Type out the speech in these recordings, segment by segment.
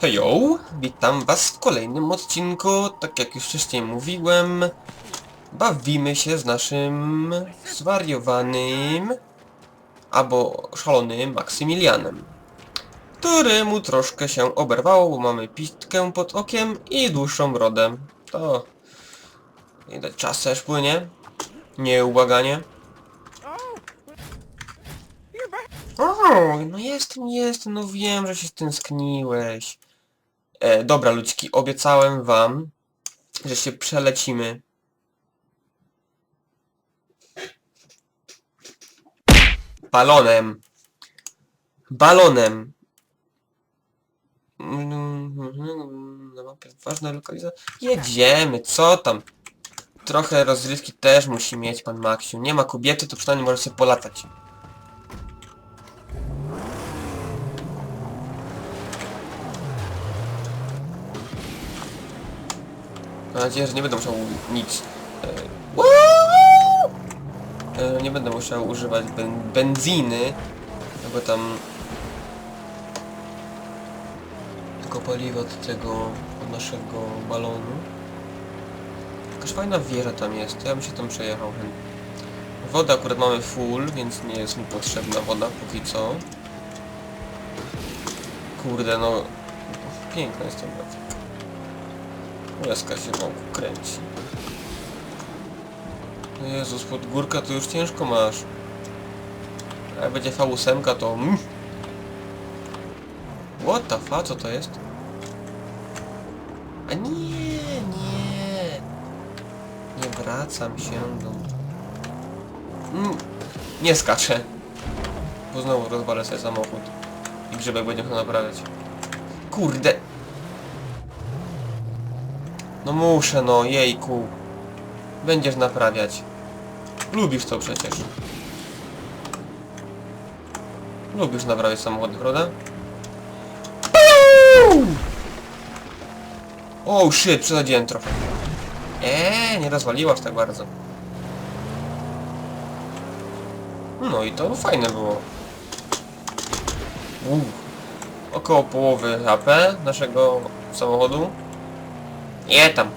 Hejo, witam was w kolejnym odcinku. Tak jak już wcześniej mówiłem, bawimy się z naszym zwariowanym albo szalonym Maksymilianem, któremu troszkę się oberwało, bo mamy pitkę pod okiem i dłuższą brodę. To widać czas też płynie, nieubłaganie. O, no jestem, jestem, no wiem, że się stęskniłeś. E, dobra, ludzki, obiecałem wam, że się przelecimy. Balonem. Balonem. Ważna lokalizacja. Jedziemy, co tam? Trochę rozrywki też musi mieć pan Maksiu. Nie ma kobiety, to przynajmniej może sobie polatać. Mam nadzieję, że nie będę musiał nic... E, e, nie będę musiał używać ben, benziny, albo tam... Tylko paliwa od tego, od naszego balonu. Jakaś fajna wieża tam jest, ja bym się tam przejechał. Wodę akurat mamy full, więc nie jest mi potrzebna woda póki co. Kurde, no... Piękna jest ta woda. Łezka się wokół kręci. Jezus, pod górka to już ciężko masz. A jak będzie V8 to... Mm. What the fuck, co to jest? A nie, nie. Nie wracam się do... Mm. Nie skaczę. Bo znowu rozwalę sobie samochód. I grzybek będzie chciał naprawiać. Kurde. No muszę no, jejku. Będziesz naprawiać. Lubisz to przecież. Lubisz naprawiać samochody, prawda? O oh, shit, przesadziłem trochę. Eee, nie rozwaliłaś tak bardzo. No i to fajne było. Uuu. Około połowy HP naszego samochodu. Nie tam.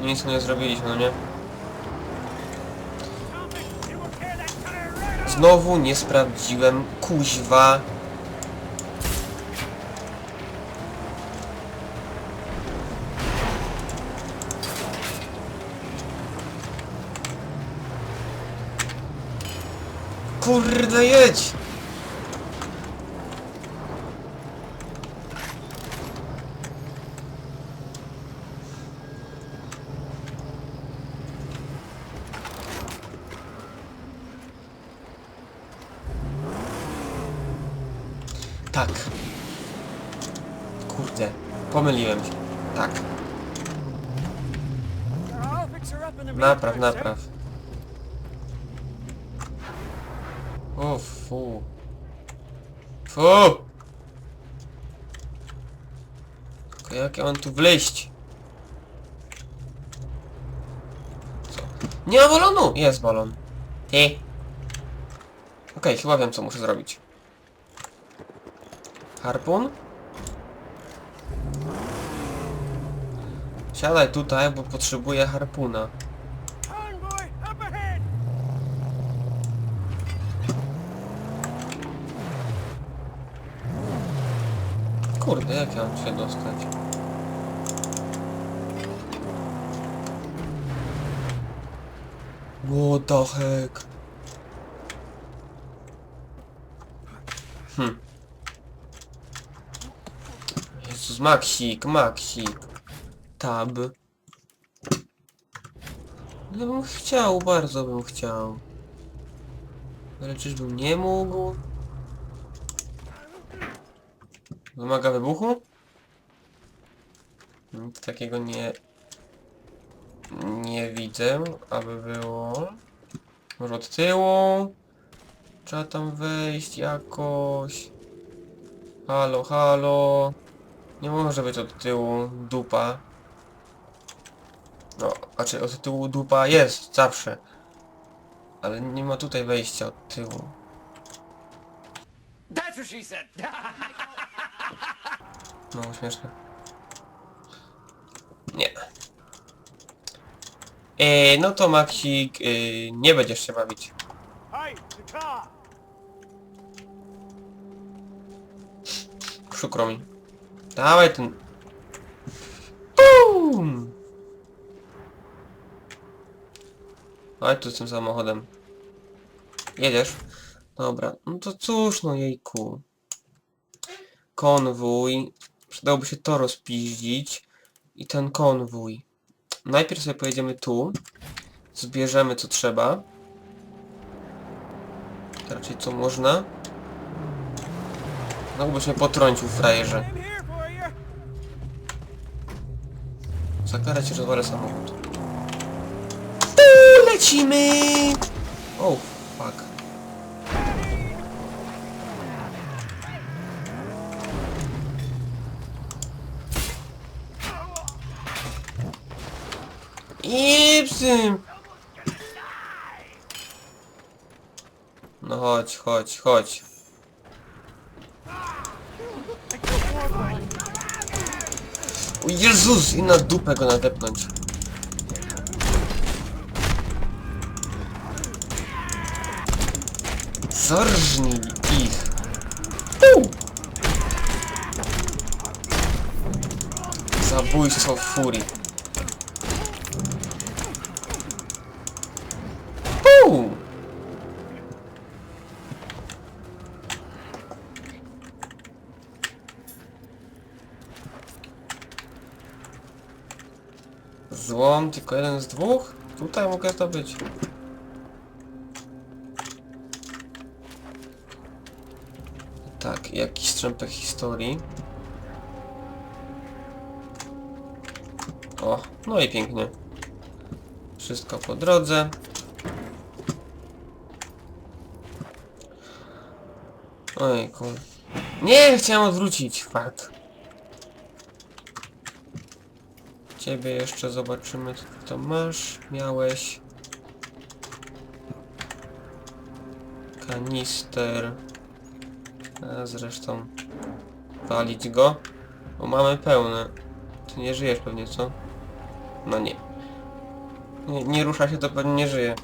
Nic nie zrobiliśmy, no nie? Znowu nie sprawdziłem, kuźwa. Kurde, jedź! Tak. Kurde, pomyliłem się. Tak. Napraw, napraw. O fu. Fu! Tylko jak ja mam tu wleźć? Co? Nie ma balonu! Jest balon. Ty. Okej, chyba wiem co muszę zrobić. Harpun? Siadaj tutaj, bo potrzebuję harpuna. Kurde, jak ja mam się dostać? What the heck? Hm. Jezus, Maksik, Maksik. Tab. Ja bym chciał, bardzo bym chciał. Ale czyżbym nie mógł? Wymaga wybuchu? Nic takiego nie... Nie widzę, aby było... Może od tyłu? Trzeba tam wejść jakoś... Halo, halo... Nie może być od tyłu, dupa. No, znaczy od tyłu dupa jest, zawsze. Ale nie ma tutaj wejścia od tyłu. That's what she said. No, śmieszne. Nie. E, no to Maksik, e, nie będziesz się bawić. Przykro mi. Dawaj ten... Bum! Chodź tu z tym samochodem. Jedziesz? Dobra, no to cóż no jejku. Konwój. Przydałoby się to rozpiździć. I ten konwój. Najpierw sobie pojedziemy tu. Zbierzemy co trzeba. Raczej co można. No byś mnie potrącił frajerze. I'm here for you. Za karę ci rozwalę samochód. Uuu, lecimy! Ipsym! No chodź, chodź, chodź. O Jezus! I na dupę go nadepnąć. Zarżnij ich. Uu! Zabójstwo furii. Uu! Złom, tylko jeden z dwóch? Tutaj mogę to być. Tak, jakiś strzępek historii. O, no i pięknie. Wszystko po drodze. Ojku. Nie, chciałem odwrócić. Fuck. Ciebie jeszcze zobaczymy, co ty to masz. Miałeś... Kanister. A zresztą... Walić go? Bo mamy pełne. Ty nie żyjesz pewnie, co? No nie. Nie, nie rusza się, to pewnie nie żyje.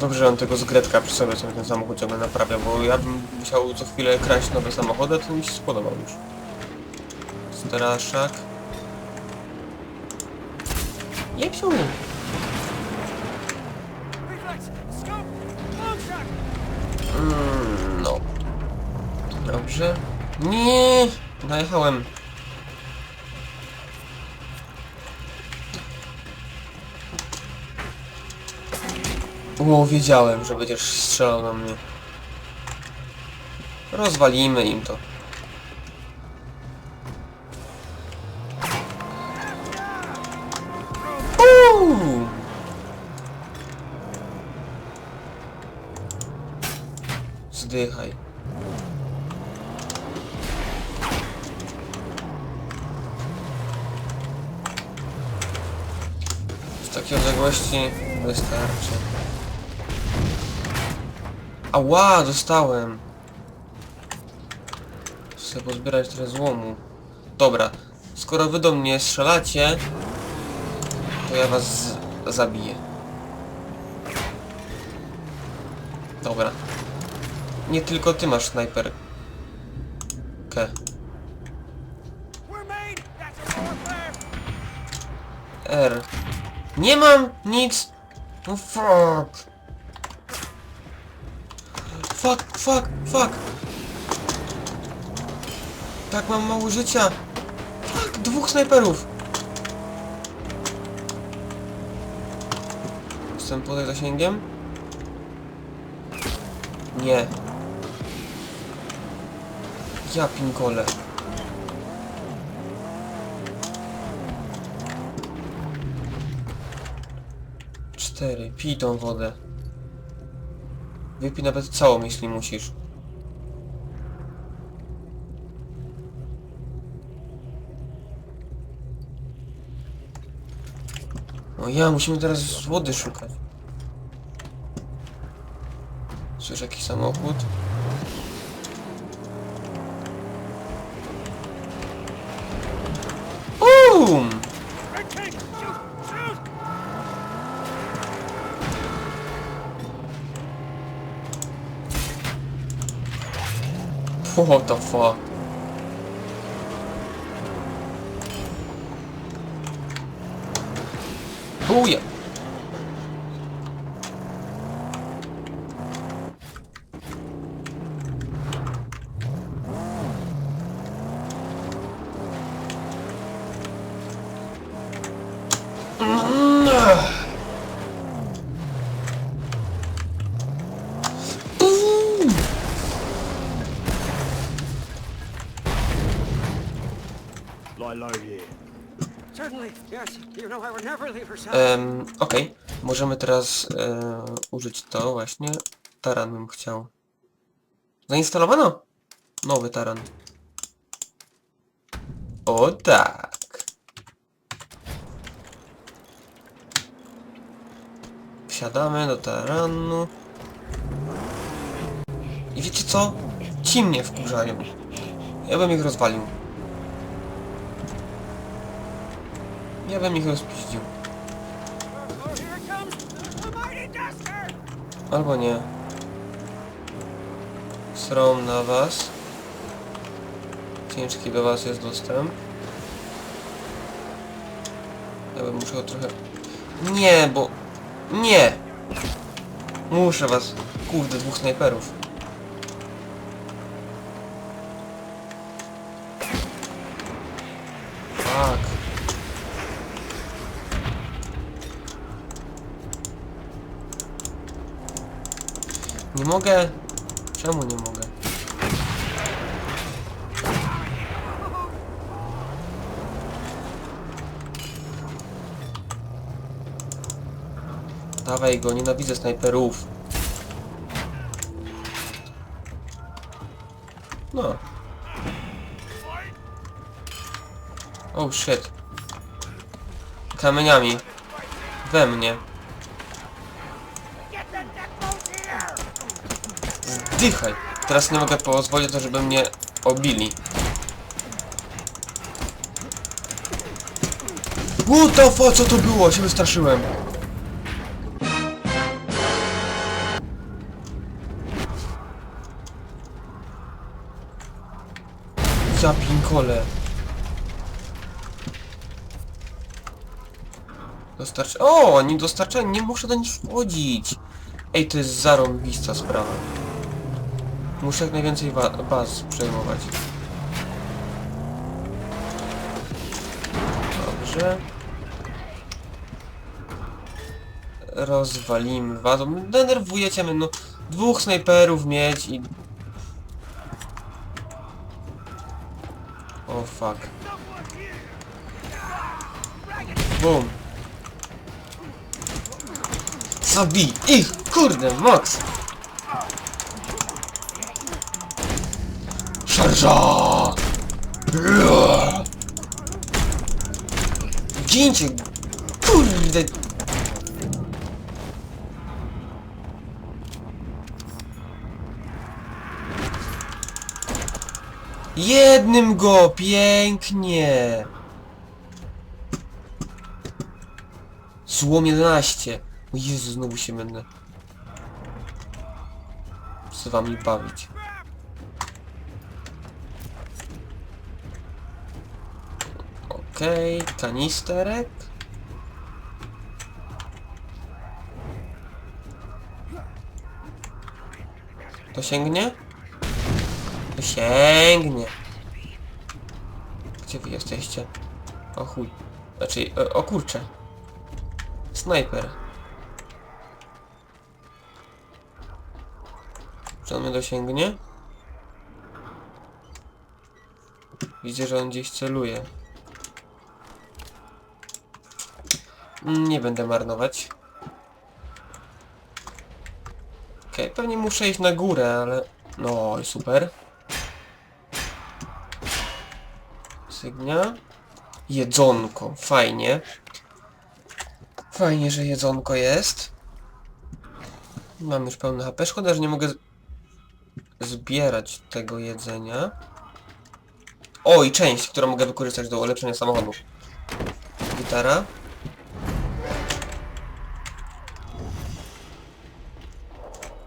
Dobrze, że on tego z Gretka przy sobie sobie ten samochód ciągle naprawia, bo ja bym musiał co chwilę kraść nowe samochody, to mi się spodobał już. Straszak. Jepsiu! Mm, no. Dobrze. Nie! Najechałem. O, wiedziałem, że będziesz strzelał na mnie. Rozwalimy im to. Zdychaj. W takiej odległości wystarczy. Ała, dostałem. Chcę pozbierać trochę złomu. Dobra, skoro wy do mnie strzelacie, to ja was zabiję. Dobra. Nie tylko ty masz snajperkę. R. Nie mam nic! No fuck! Fuck, fuck, fuck! Tak, mam mało życia! Fuck, dwóch snajperów! Jestem poza zasięgiem? Nie. Ja pinkole. Cztery. Pij tą wodę. Wypij nawet całą, jeśli musisz. O ja, musimy teraz wody szukać. Słyszę jakiś samochód. What the fuck? Booyah! Em, Okej, możemy teraz e, użyć to właśnie. Taran bym chciał. Zainstalowano? Nowy taran. O tak. Wsiadamy do taranu. I wiecie co? Ci mnie wkurzają. Ja bym ich rozwalił. Ja bym ich rozpiździł. Albo nie. Srom na was. Ciężki do was jest dostęp. Ja bym musiał trochę... Nie, bo... Nie! Muszę was... Kurde, dwóch snajperów. Fuck. Nie mogę. Czemu nie mogę? Dawaj go, nienawidzę snajperów. No. Oh shit. Kamieniami. We mnie. Here! Zdychaj. Teraz nie mogę pozwolić to, żeby mnie obili. What the fuck, co to było? Się wystraszyłem. Ja pinkole. Dostarcz... O, oni dostarczają, nie muszę do nich wchodzić. Ej, to jest zarąbista sprawa. Muszę jak najwięcej baz przejmować. Dobrze. Rozwalimy was. Denerwujecie mnie, no. Dwóch snajperów mieć i... O fuck. Boom. Zabij ich! Kurde, Max! Szarża! Gincie! Kurde! Jednym go! Pięknie! Złom 11. O Jezu, znowu się będę z wami bawić. Okej, kanisterek. To sięgnie? To sięgnie. Gdzie wy jesteście? O chuj. Znaczy, o, o kurcze. Snajper. Czy on mnie dosięgnie? Widzę, że on gdzieś celuje. Nie będę marnować. Okej, pewnie muszę iść na górę, ale... No, super. Sygnia. Jedzonko, fajnie. Fajnie, że jedzonko jest. Mam już pełne HP. Szkoda, że nie mogę zbierać tego jedzenia. O, i część, którą mogę wykorzystać do ulepszenia samochodu. Gitara.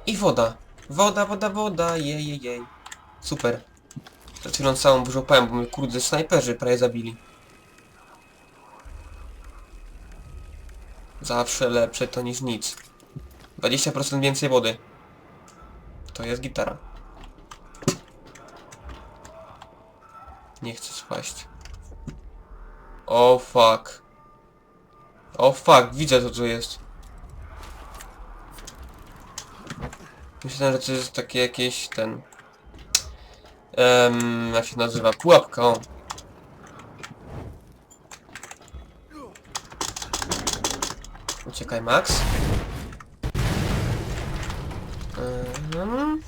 I woda. Woda, woda, woda, jej, jej, jej. Super. Przed chwilą całą wyżopałem, bo mnie kurde snajperzy prawie zabili. Zawsze lepsze to niż nic. 20% więcej wody. To jest gitara. Nie chcę spaść. O fuck. O fuck, widzę co tu jest. Myślałem, że to jest takie jakieś ten... Um, jak się nazywa? Pułapka. Uciekaj, Max. Mhm.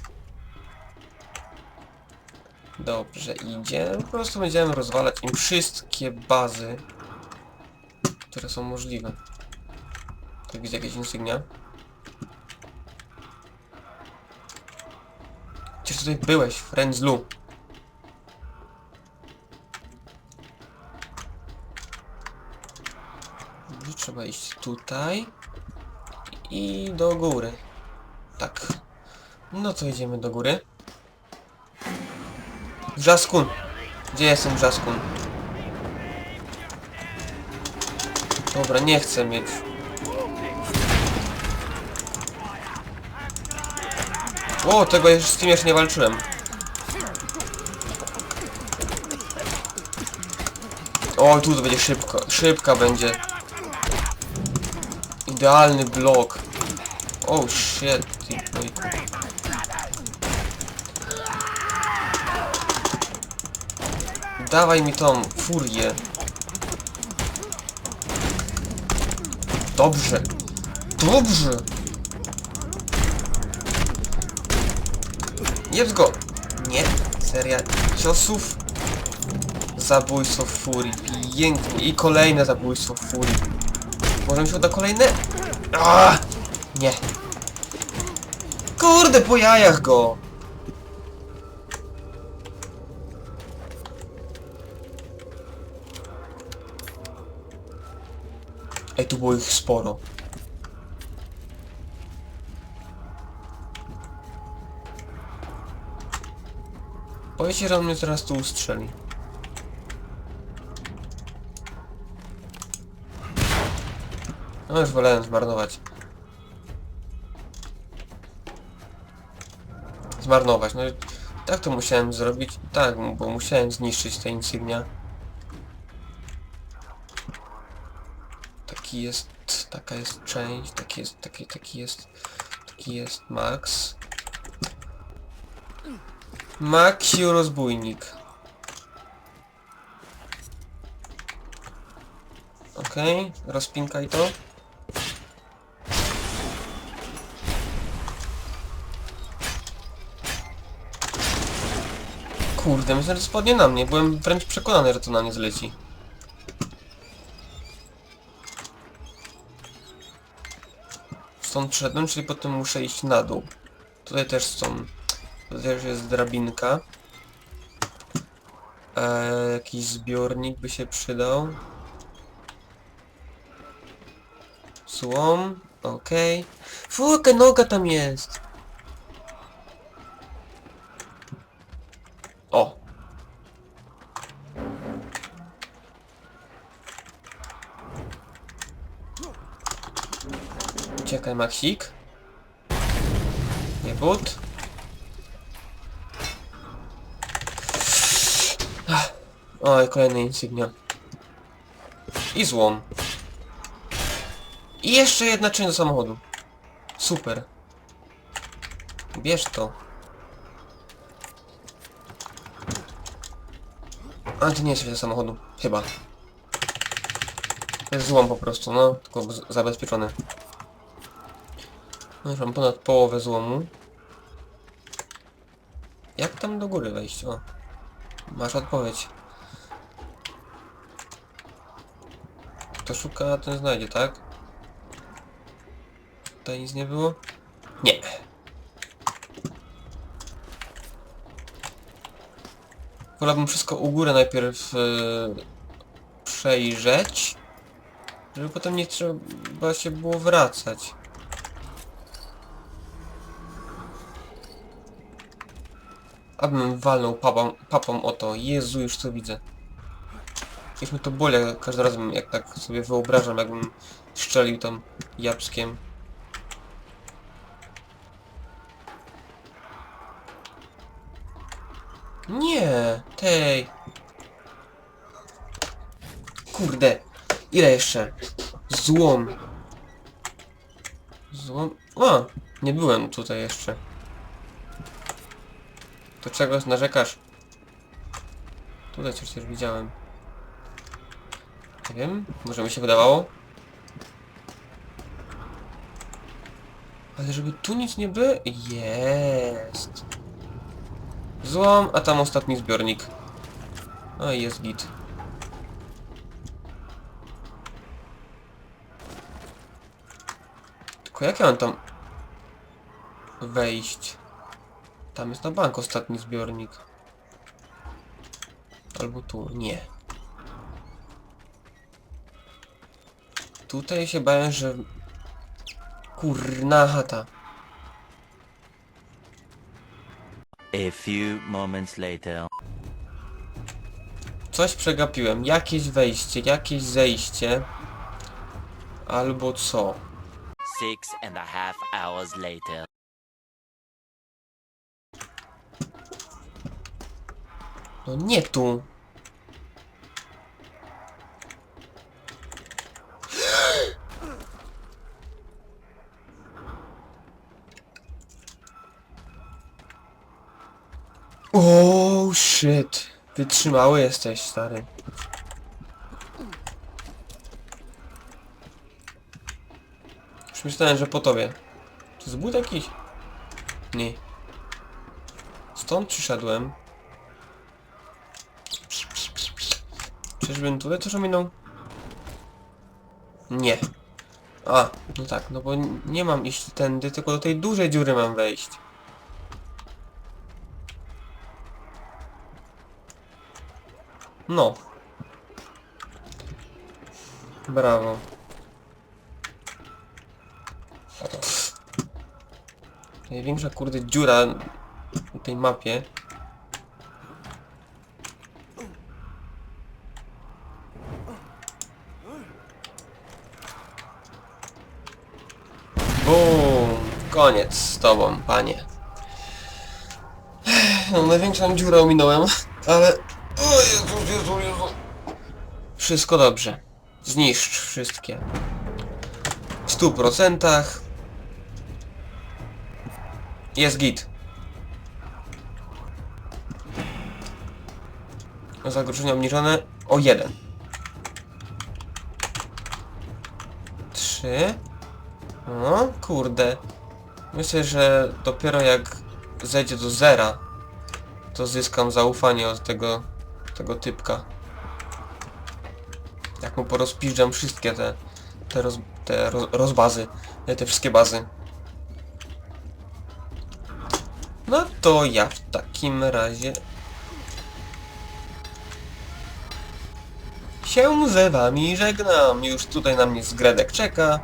Dobrze idzie. Po prostu będziemy rozwalać im wszystkie bazy, które są możliwe. Tu widzę jakieś insygnia. Gdzież tutaj byłeś, Frenzlu? Trzeba iść tutaj i do góry. Tak. No to idziemy do góry. Wrzaskun! Gdzie jestem Wrzaskun? Dobra, nie chcę mieć. O, tego z tym jeszcze nie walczyłem. O, tu to będzie szybko. Szybka będzie. Idealny blok. Oh shit. Dawaj mi tą furię. Dobrze. Dobrze. Jedz go. Nie. Seria ciosów. Zabójstwo furii. Pięknie. I kolejne zabójstwo furii. Może mi się uda kolejne? Aaaa! Nie. Kurde, po jajach go! Ej, tu było ich sporo. Boję się, że on mnie teraz tu ustrzeli. No już wolałem zmarnować. Zmarnować, no tak to musiałem zrobić. Tak, bo musiałem zniszczyć te insygnia. Taki jest, taka jest część, taki jest, taki, taki jest, taki jest Max. Maxiu rozbójnik. Okej, rozpinkaj to. Kurde, myślę, że spadnie na mnie. Byłem wręcz przekonany, że to na mnie zleci. Stąd szedłem, czyli potem muszę iść na dół. Tutaj też są... Tutaj też jest drabinka. Eee, jakiś zbiornik by się przydał. Słom, okej. Okay. jaka noga tam jest! O! Uciekaj, Maxik. Nie but. Oj, kolejne insygnia. I złom. I jeszcze jedna część do samochodu. Super. Bierz to. Ale to nie jest do samochodu. Chyba. To jest złom po prostu, no. Tylko zabezpieczony. No już mam ponad połowę złomu. Jak tam do góry wejść? O. Masz odpowiedź. Kto szuka, ten znajdzie, tak? Tutaj nic nie było? Nie. Wolałbym wszystko u góry najpierw e, przejrzeć, żeby potem nie trzeba się było wracać. Abym walnął papą, papą o to. Jezu, już to widzę. Już mi to boli każdym razem, jak tak sobie wyobrażam, jakbym strzelił tam jabłkiem. Nie, tej. Kurde, ile jeszcze? Złom. Złom. O, nie byłem tutaj jeszcze. To czego narzekasz? Tutaj coś też widziałem. Nie wiem, może mi się wydawało. Ale żeby tu nic nie było... Jest. Złom, a tam ostatni zbiornik. No jest git. Tylko jak ja mam tam wejść? Tam jest na bank ostatni zbiornik. Albo tu, nie. Tutaj się bałem, że... Kurna chata. A few moments later. Coś przegapiłem. Jakieś wejście, jakieś zejście. Albo co? Six and a half hours later. No nie tu. Oh shit. Wytrzymały jesteś, stary. Już myślałem, że po tobie. To zbój jakiś? Nie. Stąd przyszedłem. Czyżbym tutaj też ominął? Nie. A, no tak, no bo nie mam iść tędy, tylko do tej dużej dziury mam wejść. No. Brawo. Największa kurde dziura na tej mapie. Bum! Koniec z tobą, panie. No, największą dziurę ominąłem, ale... O Jezu, Jezu, Jezu. Wszystko dobrze. Zniszcz wszystkie. W stu procentach. Jest git. Zagrożenie obniżone o jeden. Trzy. No, kurde. Myślę, że dopiero jak zejdzie do zera, to zyskam zaufanie od tego, tego typka. Jak mu porozpiżdżam wszystkie te, te, roz, te roz, rozbazy, te, te wszystkie bazy. No to ja w takim razie się ze wami żegnam. Już tutaj na mnie zgredek czeka.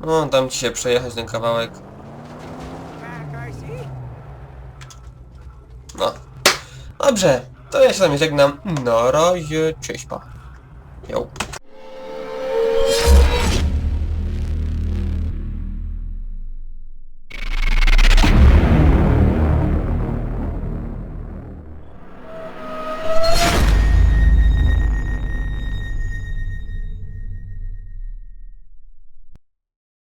No, dam ci się przejechać ten kawałek. Back, I see. No. Dobrze, to ja się z wami żegnam. Na razie, cześć pa. Jo.